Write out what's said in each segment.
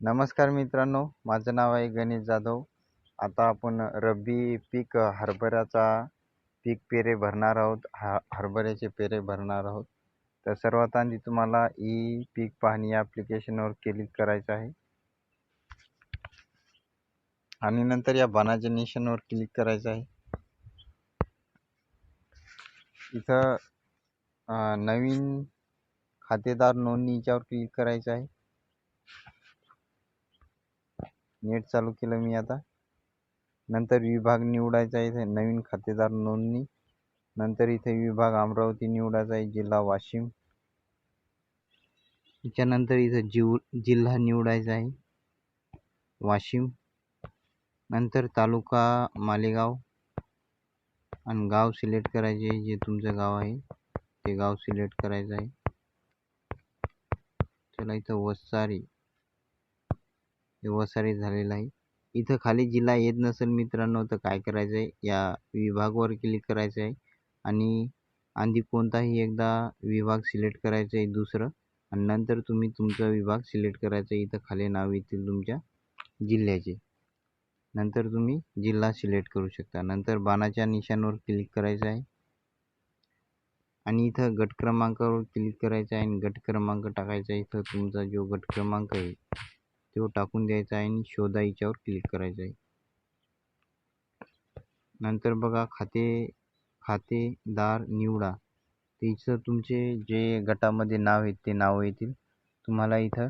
नमस्कार मित्रांनो माझं नाव आहे गणेश जाधव. आता आपण रब्बी पीक हरभऱ्याचा पीक पेरे भरणार आहोत. हा हरभऱ्याचे पेरे भरणार आहोत. तर सर्वात आधी तुम्हाला ई पीक पाहणी या ॲप्लिकेशनवर क्लिक करायचं आहे. आणि नंतर या बाणाच्या नेशनवर क्लिक करायचं आहे. इथं नवीन खातेदार नोंदणी याच्यावर क्लिक करायचं आहे. नेट चालू केलं मी आता. नंतर विभाग निवडायचा आहे इथे नवीन खातेदार नोंदणी. नंतर इथे विभाग अमरावती निवडायचा आहे जिल्हा वाशिम. त्याच्यानंतर इथं जीव जिल्हा निवडायचा आहे वाशिम. नंतर तालुका मालेगाव. आणि गाव सिलेक्ट करायचे आहे जे तुमचं गाव आहे ते गाव सिलेक्ट करायचं आहे. चला इथं वसारी व्यवसाय झालेला आहे. इथं खाली जिल्हा येत नसेल मित्रांनो तर काय करायचं आहे या विभागवर क्लिक करायचं आहे आणि आधी कोणताही एकदा विभाग सिलेक्ट करायचं आहे दुसरं आणि नंतर तुम्ही तुमचा विभाग सिलेक्ट करायचा आहे इथं खाली नाव येतील तुमच्या जिल्ह्याचे. नंतर तुम्ही जिल्हा सिलेक्ट करू शकता. नंतर बाणाच्या निशाणावर क्लिक करायचं आहे आणि इथं गट क्रमांकावर क्लिक करायचं आहे आणि गट क्रमांक टाकायचा आहे. इथं तुमचा जो गट क्रमांक आहे तो टाकून द्यायचा आहे आणि शोधा याच्यावर क्लिक करायचं आहे. नंतर बघा खाते खातेदार निवडा. तिचं तुमचे जे गटामध्ये नाव आहेत ते नाव येतील. तुम्हाला इथं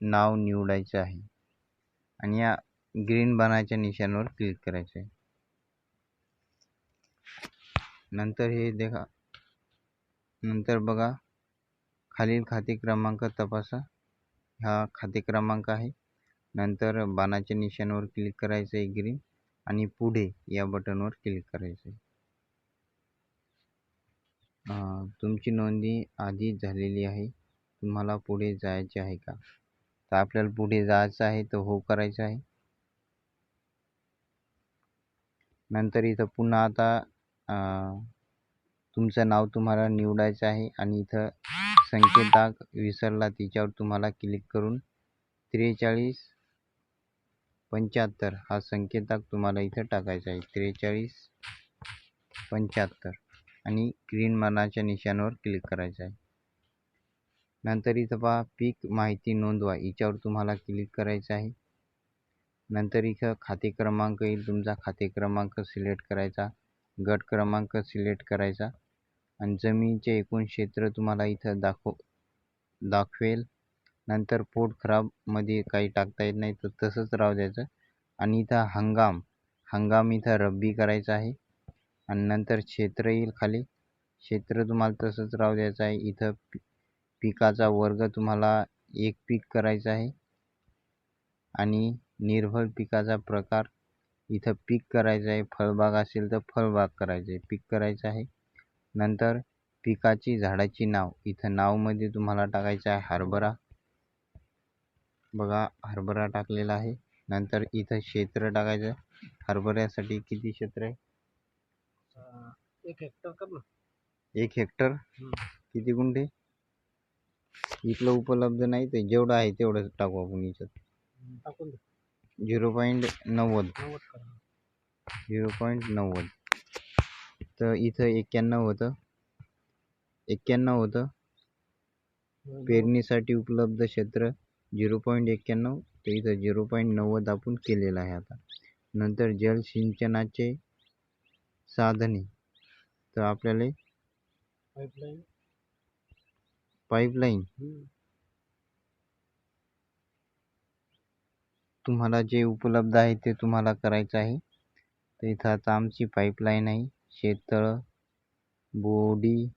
नाव निवडायचं आहे. आणि या ग्रीन बाणाच्या निशाणावर क्लिक करायचं आहे. नंतर हे देखा नंतर बघा खालील खाते क्रमांक तपासा. हा खाते क्रमांक आहे. नंतर बाणाच्या निशाणावर क्लिक करायचं आहे ग्रीन आणि पुढे या बटनवर क्लिक करायचं आहे. तुमची नोंदणी आधीच झालेली आहे. तुम्हाला पुढे जायचे आहे का? तर आपल्याला पुढे जायचं आहे तर हो करायचं आहे. नंतर इथं पुन्हा आता तुमचं नाव तुम्हाला निवडायचं आहे आणि इथं संकेताक विसरला तिच्यावर तुम्हाला क्लिक करून त्रेचाळीस पंच्याहत्तर हा संकेताक तुम्हाला इथं टाकायचा आहे. त्रेचाळीस पंच्याहत्तर आणि ग्रीन मनाच्या निशाणावर क्लिक करायचं आहे. नंतर इथं पहा पीक माहिती नोंदवा याच्यावर तुम्हाला क्लिक करायचं आहे. नंतर इथं खाते क्रमांक येईल तुमचा खाते क्रमांक सिलेक्ट करायचा गट क्रमांक सिलेक्ट करायचा. आणि जमिनीचे एकूण क्षेत्र तुम्हाला इथं दाखव दाखवेल. नंतर पोट खराबमध्ये काही टाकता येत नाही तर तसंच राहू द्यायचं. आणि इथं हंगाम हंगाम इथं रब्बी करायचा आहे. आणि नंतर क्षेत्र येईल खाली. क्षेत्र तुम्हाला तसंच राहू द्यायचं आहे. इथं पी पिकाचा वर्ग तुम्हाला एक पीक करायचा आहे. आणि निर्भर पिकाचा प्रकार इथं पीक करायचं आहे. फळबाग असेल तर फळबाग करायचं आहे. पीक करायचं आहे. नंतर पिकाची झाडाची नाव. इथं नावमध्ये तुम्हाला टाकायचं आहे हरभरा. बघा हरभरा टाकलेला आहे. नंतर इथं क्षेत्र टाकायचं हरभऱ्यासाठी किती क्षेत्र आहे? एक हेक्टर कर ना. एक हेक्टर. किती गुंठे? इथलं उपलब्ध नाही ते. जेवढं आहे तेवढं टाकू आपण याच्यात. दे. झिरो पॉईंट नव्वद. झिरो पॉईंट नव्वद. तर इथं एक्क्याण्णव होतं. एक्क्याण्णव होतं. पेरणीसाठी उपलब्ध क्षेत्र झिरो पॉईंट एक्क्याण्णव तर इथं झिरो पॉईंट नव्वद आपण केलेलं आहे आता. नंतर जलसिंचनाचे साधने. तर आपल्याला पाईपलाईन. पाईपलाईन. तुम्हाला जे उपलब्ध आहे ते तुम्हाला करायचं आहे. तर इथं आता आमची पाईपलाईन आहे. शेतळ बोडी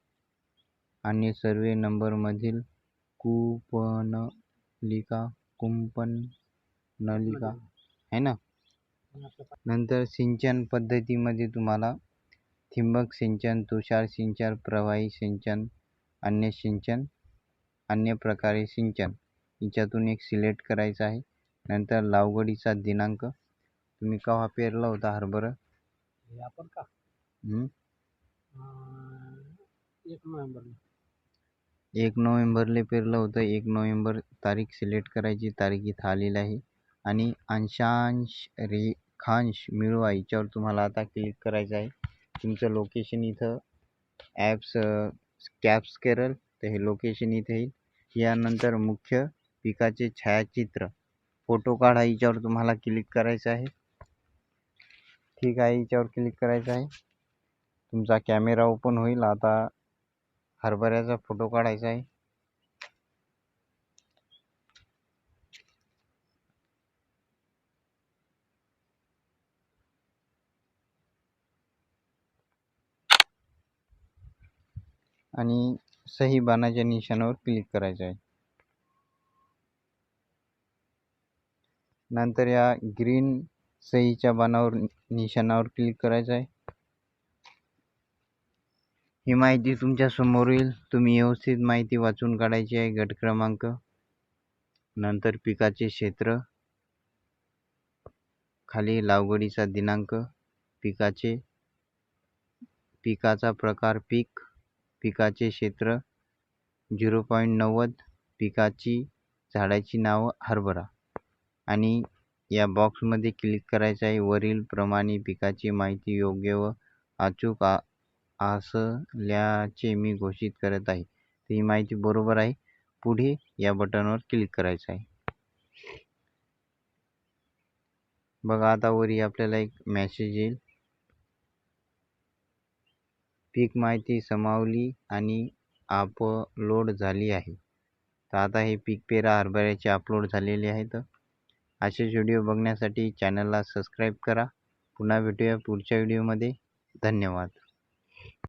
आणि सर्वे नंबरमधील कूपनलिका कुंपण नलिका आहे ना? नंतर सिंचन पद्धतीमध्ये तुम्हाला ठिबक सिंचन तुषार सिंचन प्रवाही सिंचन अन्य सिंचन अन्य प्रकारे सिंचन. याच्यातून एक सिलेक्ट करायचं आहे. नंतर लागवडीचा दिनांक. तुम्ही केव्हा पेरला होता हरभरा? हे? अं, एक नोव्हेंबरला. एक नोव्हेंबरला पेरलं होतं. एक नोव्हेंबर तारीख सिलेक्ट करायची. तारीख इथं आलेली आहे. आणि अंशांश रेखांश मिळवा याच्यावर तुम्हाला आता क्लिक करायचं आहे. तुमचं लोकेशन इथं ॲप्स कॅप्स केरळ तर हे लोकेशन इथे येईल. यानंतर मुख्य पिकाचे छायाचित्र. फोटो काढा याच्यावर तुम्हाला क्लिक करायचं आहे. ठीक आहे याच्यावर क्लिक करायचं आहे. तुमचा कॅमेरा ओपन होईल. आता हरभऱ्याचा फोटो काढायचा आहे. आणि सही बाणाच्या निशाणावर क्लिक करायचं आहे. नंतर या ग्रीन सहीच्या बाणावर निशाणावर क्लिक करायचं आहे. ही माहिती तुमच्यासमोर येईल. तुम्ही व्यवस्थित माहिती वाचून काढायची आहे. गट क्रमांक नंतर पिकाचे क्षेत्र खाली लागवडीचा दिनांक पिकाचे पिकाचा प्रकार पीक पिकाचे क्षेत्र झिरो पॉईंट नव्वद पिकाची झाडाची नावं हरभरा. आणि या बॉक्समध्ये क्लिक करायचं आहे. वरील प्रमाणे पिकाची माहिती योग्य व अचूक आ असल्याचे मी घोषित करत आहे. ही माहिती बरोबर आहे. पुढे या बटनवर क्लिक करायचं आहे. बघा आता वरी आपल्याला एक मॅसेज येईल. पीक माहिती समावली आणि अपलोड झाली आहे. तर आता हे पीक पेरा हरभऱ्याचे अपलोड झालेले आहेत. असेच व्हिडिओ बघण्यासाठी चॅनलला सबस्क्राईब करा. पुन्हा भेटूया पुढच्या व्हिडिओमध्ये धन्यवाद.